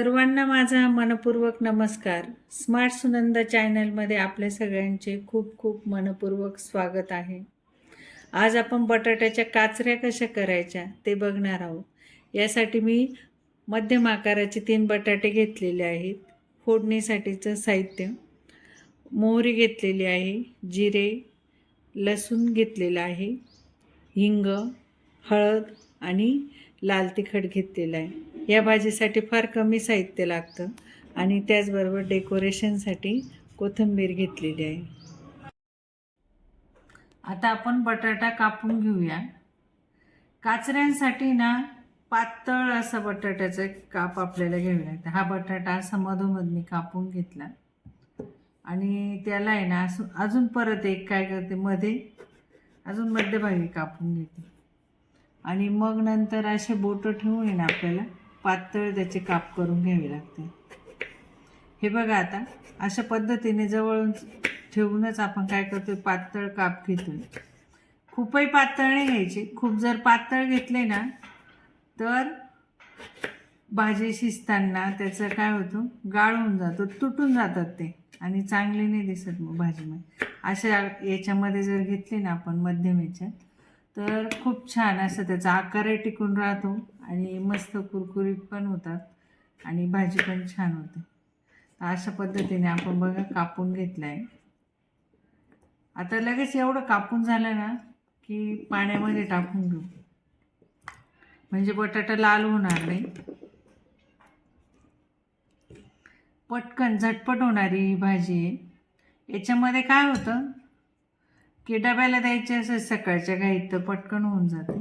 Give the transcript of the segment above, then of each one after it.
सर्वांना माझा मनपूर्वक नमस्कार. स्मार्ट सुनंदा चॅनलमध्ये आपल्या सगळ्यांचे खूप खूप मनपूर्वक स्वागत आहे. आज आपण बटाट्याच्या काचऱ्या कशा करायच्या ते बघणार आहोत. यासाठी मी मध्यम आकाराचे तीन बटाटे घेतलेले आहेत. फोडणीसाठीचं साहित्य मोहरी घेतलेली आहे जिरे लसूण घेतलेलं आहे हिंग हळद आणि लाल तिखट घेतलेलं आहे. या भाजीसाठी फार कमी साहित्य लागतं आणि त्याचबरोबर डेकोरेशनसाठी कोथिंबीर घेतलेली आहे. आता आपण बटाटा कापून घेऊया. काचऱ्यांसाठी ना पातळ असा बटाट्याचा काप आपल्याला घ्यावे लागतं. हा बटाटा असा मधोमध मी कापून घेतला. आणि त्याला आहे ना असं अजून परत एक काय करते मध्ये अजून मध्यभागी कापून घेते. आणि मग नंतर असे बोटं ठेवून आहे ना आपल्याला पातळ त्याचे काप करून घ्यावे लागते. हे बघा आता अशा पद्धतीने जवळून ठेवूनच आपण काय करतोय? पातळ काप घेतोय. खूपही पातळ नाही घ्यायचे. खूप जर पातळ घेतले ना तर भाजी शिजताना त्याचं काय होतं? गाळून जातो तुटून जातात ते आणि चांगले नाही दिसत मग भाजीमध्ये. अशा याच्यामध्ये जर घेतले ना आपण मध्यम याच्यात तर खूप छान असं त्याचा आकारही टिकून राहतो आणि मस्त कुरकुरीत पण होतात आणि भाजी पण छान होते. अशा पद्धतीने आपण बघा कापून घेतलं आहे आता लगेच एवढं कापून झालं ना की पाण्यामध्ये टाकून घेऊ. म्हणजे बटाटा लाल होणार नाही. पटकन झटपट होणारी ही भाजी आहे. याच्यामध्ये काय होतं? की डब्याला द्यायचे असेल सकाळच्या घाईत तर पटकन होऊन जाते.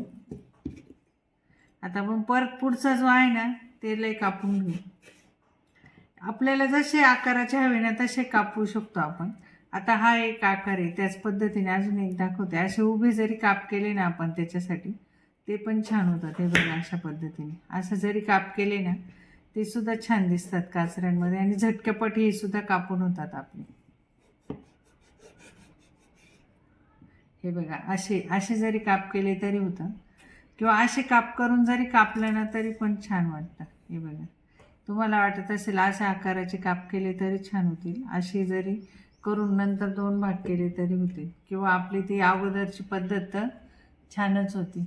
आता आपण परत पुढचा जो आहे ना ते लय कापून घेऊ. आपल्याला जसे आकाराचे हवे ना तसे कापू शकतो आपण. आता हा एक आकार आहे त्याच पद्धतीने अजून एक दाखवते. असे उभे जरी काप केले ना आपण त्याच्यासाठी ते पण छान होतात हे बघा अशा पद्धतीने. असं जरी काप केले ना ते सुद्धा छान दिसतात काचऱ्यांमध्ये आणि झटक्यापट हे सुद्धा कापून होतात आपले. हे बघा असे असे जरी काप केले तरी होतं. किंवा असे काप करून जरी कापलं ना तरी पण छान वाटतं. हे बघा. तुम्हाला वाटत असेल अशा आकाराचे काप केले तरी छान होतील. असे जरी करून नंतर दोन भाग केले तरी होतील. किंवा आपली ती अगोदरची पद्धत तर छानच होती.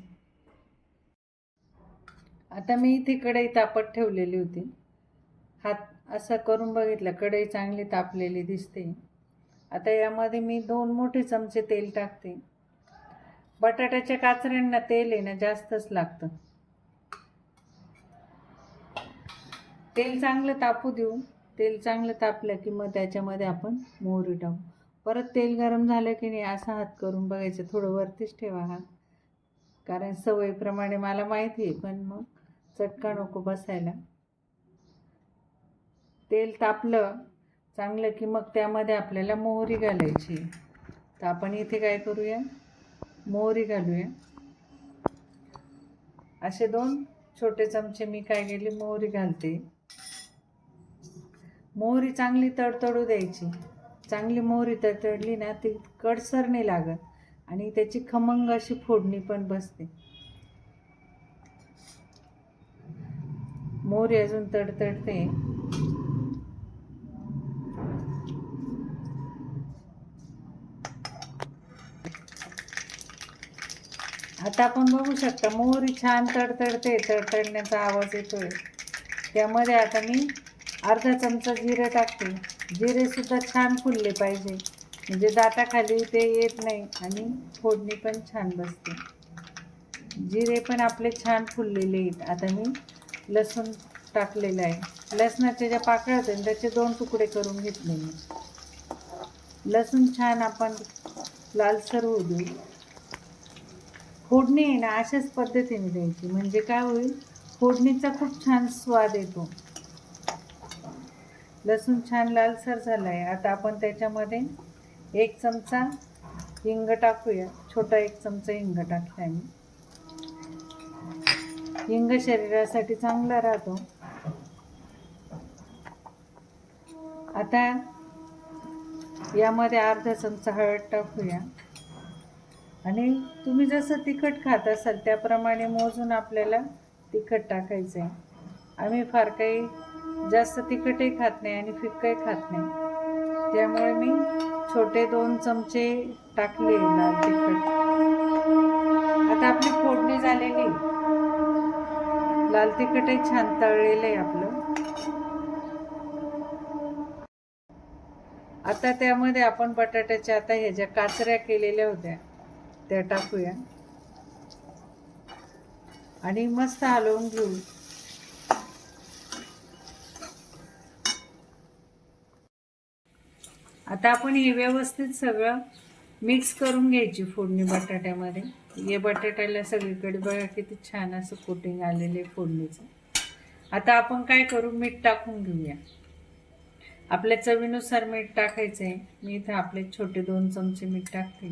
आता मी इथे कढई तापत ठेवलेली होती. हात असं करून बघितलं. कढई चांगली तापलेली दिसते. आता यामध्ये मी दोन मोठे चमचे तेल टाकते. बटाट्याच्या काचऱ्यांना तेल आहे ना जास्तच लागतं. तेल चांगलं तापू देऊ. तेल चांगलं तापलं की मग त्याच्यामध्ये आपण मोहरी टाकू. परत तेल गरम झालं की नाही असा हात करून बघायचं. थोडं वरतीच ठेवा हात. कारण सवयीप्रमाणे मला माहिती आहे पण मग चटका नको बसायला. तेल तापलं चांगलं की मग त्यामध्ये आपल्याला मोहरी घालायची. तर आपण इथे काय करूया? मोहरी घालूया. असे दोन छोटे चमचे मी काय केले? मोहरी घालते. मोहरी चांगली तडतडू द्यायची. चांगली मोहरी तडतडली ना ती कडसर नाही लागत आणि त्याची खमंग अशी फोडणी पण बसते. मोहरी अजून तडतडते. आता आपण बघू शकता मोहरी छान तडतडते तडतडण्याचा आवाज येतोय. त्यामध्ये आता मी अर्धा चमचा जिरे टाकते. जिरेसुद्धा छान फुलले पाहिजे. म्हणजे दाताखाली ते येत नाही आणि फोडणी पण छान बसते. जिरे पण आपले छान फुललेले आहेत. आता मी लसूण टाकलेलं आहे. लसणाच्या ज्या पाकळ्या होत्या ना, त्याचे दोन तुकडे करून घेतले मी. लसूण छान आपण लालसर होऊ देऊ. फोडणी आहे ना अशाच पद्धतीने द्यायची. म्हणजे काय होईल? फोडणीचा खूप छान स्वाद येतो. लसूण छान लालसर झाला आहे आता आपण त्याच्यामध्ये एक चमचा हिंग टाकूया. छोटा एक चमचा हिंग टाकला मी. हिंग शरीरासाठी चांगला राहतो. आता यामध्ये अर्धा चमचा हळद टाकूया. आणि तुम्ही जसं तिखट खात असाल त्याप्रमाणे मोजून आपल्याला तिखट टाकायचं आहे आम्ही फार काही जास्त तिखटही खात नाही आणि फिक्कही खात नाही. त्यामुळे मी छोटे दोन चमचे टाकले लाल तिखट. आता आपली फोडणी झालेली. लाल तिखटही छान तळलेलं आहे आपलं. आता त्यामध्ये आपण बटाट्याच्या आता ह्या ज्या काचऱ्या केलेल्या होत्या. त्या टाकूया. आणि मस्त हलवून घेऊ. आता आपण हे व्यवस्थित सगळं मिक्स करून घ्यायची फोडणी बटाट्यामध्ये. हे बटाट्याला सगळीकडे बघा किती छान असं कोटिंग आलेलं आहे फोडणीचं. आता आपण काय करू? मीठ टाकून घेऊया. आपल्या चवीनुसार मीठ टाकायचं आहे मी इथं आपले छोटे दोन चमचे मीठ टाकते.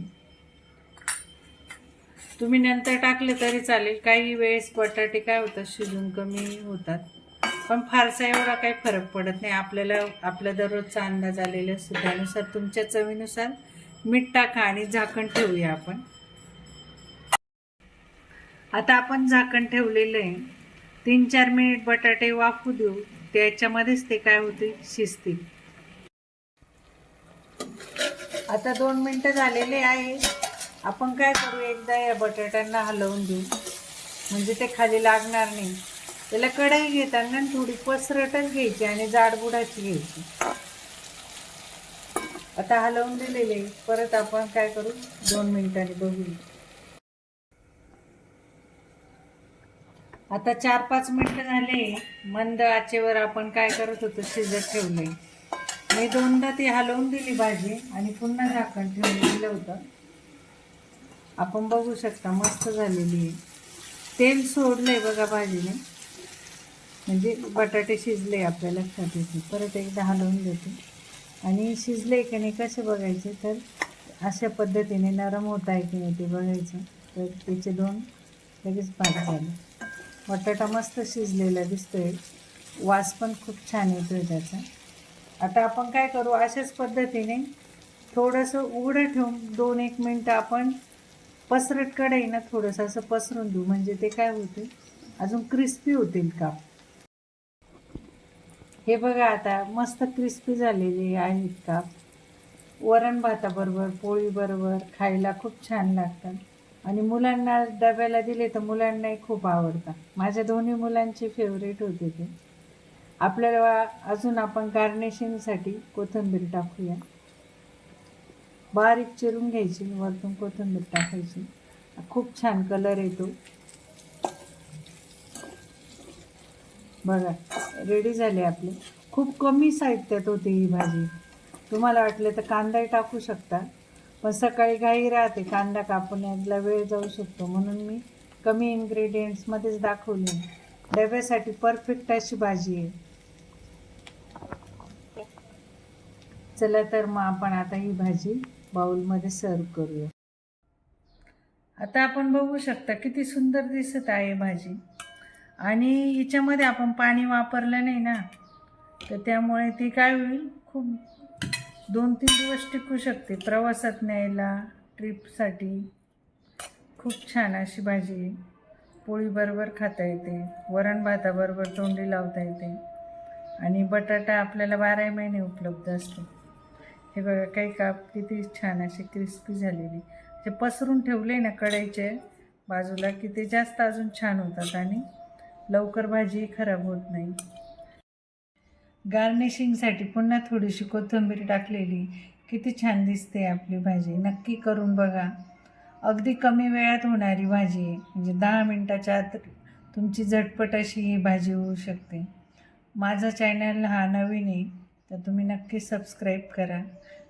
तुम्ही नंतर टाकले तरी चालेल. काही वेळेस बटाटे काय होतात शिजून कमी होतात. पण फारसा एवढा काही फरक पडत नाही. आपल्याला आपल्या दररोजचा अंदाज आलेला असतो त्यानुसार तुमच्या चवीनुसार मीठ टाका आणि झाकण ठेवूया आपण. आता आपण झाकण ठेवलेलं आहे. तीन चार मिनिट बटाटे वाफू देऊ. त्याच्यामध्येच ते काय होते? शिजतील. आता दोन मिनटं झालेले आहे. आपण काय करू एकदा या बटाट्यांना हलवून देऊ. म्हणजे ते खाली लागणार नाही. त्याला कढई घेताना थोडी पसरटच घ्यायची आणि जाडबुडाची घ्यायची. आता हलवून दिलेले. परत आपण काय करू? दोन मिनिटांनी बघू आता चार पाच मिनटं झाले. मंद आचेवर आपण काय करत होतो? शिजत ठेवले मी दोनदा ती हलवून दिली भाजी आणि पुन्हा झाकण ठेवून दिलं होतं. आपण बघू शकता मस्त झालेली आहे. तेल सोडलं आहे बघा भाजीने. म्हणजे बटाटे शिजले आपल्या लक्षात येते. परत एकदा हलवून देते आणि शिजले की नाही कसे बघायचे? तर अशा पद्धतीने नरम होत आहे की नाही ते बघायचं. तर त्याचे दोन लगेच भाग झाले. बटाटा मस्त शिजलेला दिसतोय. वास पण खूप छान येतोय त्याचा. आता आपण काय करू? अशाच पद्धतीने थोडंसं उघडं ठेवून दोन एक मिनटं आपण पसरट कढई ना थोडंसं असं पसरून देऊ. म्हणजे ते काय होते अजून क्रिस्पी होतील काप हे बघा आता मस्त क्रिस्पी झालेले आहेत काप वरण भाताबरोबर पोळीबरोबर खायला खूप छान लागतात. आणि मुलांना डब्याला दिले तर मुलांनाही खूप आवडतात. माझ्या दोन्ही मुलांचे फेवरेट होते ते. आपल्याला अजून आपण गार्निशिंगसाठी कोथिंबीर टाकूया. बारीक चिरून घ्यायची वरतून कोथिंबीर टाकायची. खूप छान कलर येतो बघा रेडी झाले आपले. खूप कमी साहित्यात होती ही भाजी. तुम्हाला वाटलं तर कांदाही टाकू शकता पण सकाळी घाई राहते. कांदा कापण्याला वेळ जाऊ शकतो. म्हणून मी कमी इन्ग्रेडियंट्समध्येच दाखवली. डब्यासाठी परफेक्ट अशी भाजी आहे. चला तर मग आपण आता ही भाजी बाउलमध्ये सर्व करूया. आता आपण बघू शकता किती सुंदर दिसत आहे भाजी. आणि हिच्यामध्ये आपण पाणी वापरलं नाही ना तर त्यामुळे ती काय होईल? खूप दोन तीन दिवस टिकू शकते. प्रवासात न्यायला ट्रिपसाठी. खूप छान अशी भाजी आहे. पोळीबरोबर खाता येते. वरण भाताबरोबर तोंडी लावता येते. आणि बटाटा आपल्याला बाराही महिने उपलब्ध असतो. हे बघा काही काप किती छान असे क्रिस्पी झालेली. ते पसरून ठेवले ना कढईचे बाजूला की ते जास्त अजून छान होतात आणि लवकर भाजी खराब होत नाही. गार्निशिंगसाठी पुन्हा थोडीशी कोथिंबीर टाकलेली. किती छान दिसते आपली भाजी. नक्की करून बघा. अगदी कमी वेळात होणारी भाजी आहे. म्हणजे दहा मिनटाच्या आत तुमची झटपट अशी ही भाजी होऊ शकते. माझा चॅनल हा नवीन आहे. तर तुम्ही नक्की सबस्क्राईब करा.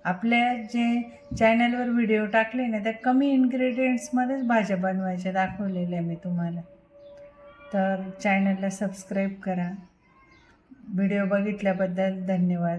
आपल्या जे चॅनलवर व्हिडिओ टाकले ना त्या कमी इन्ग्रेडियंट्समध्येच भाज्या बनवायच्या दाखवलेल्या मी तुम्हाला. तर चॅनलला सबस्क्राईब करा. व्हिडिओ बघितल्याबद्दल धन्यवाद.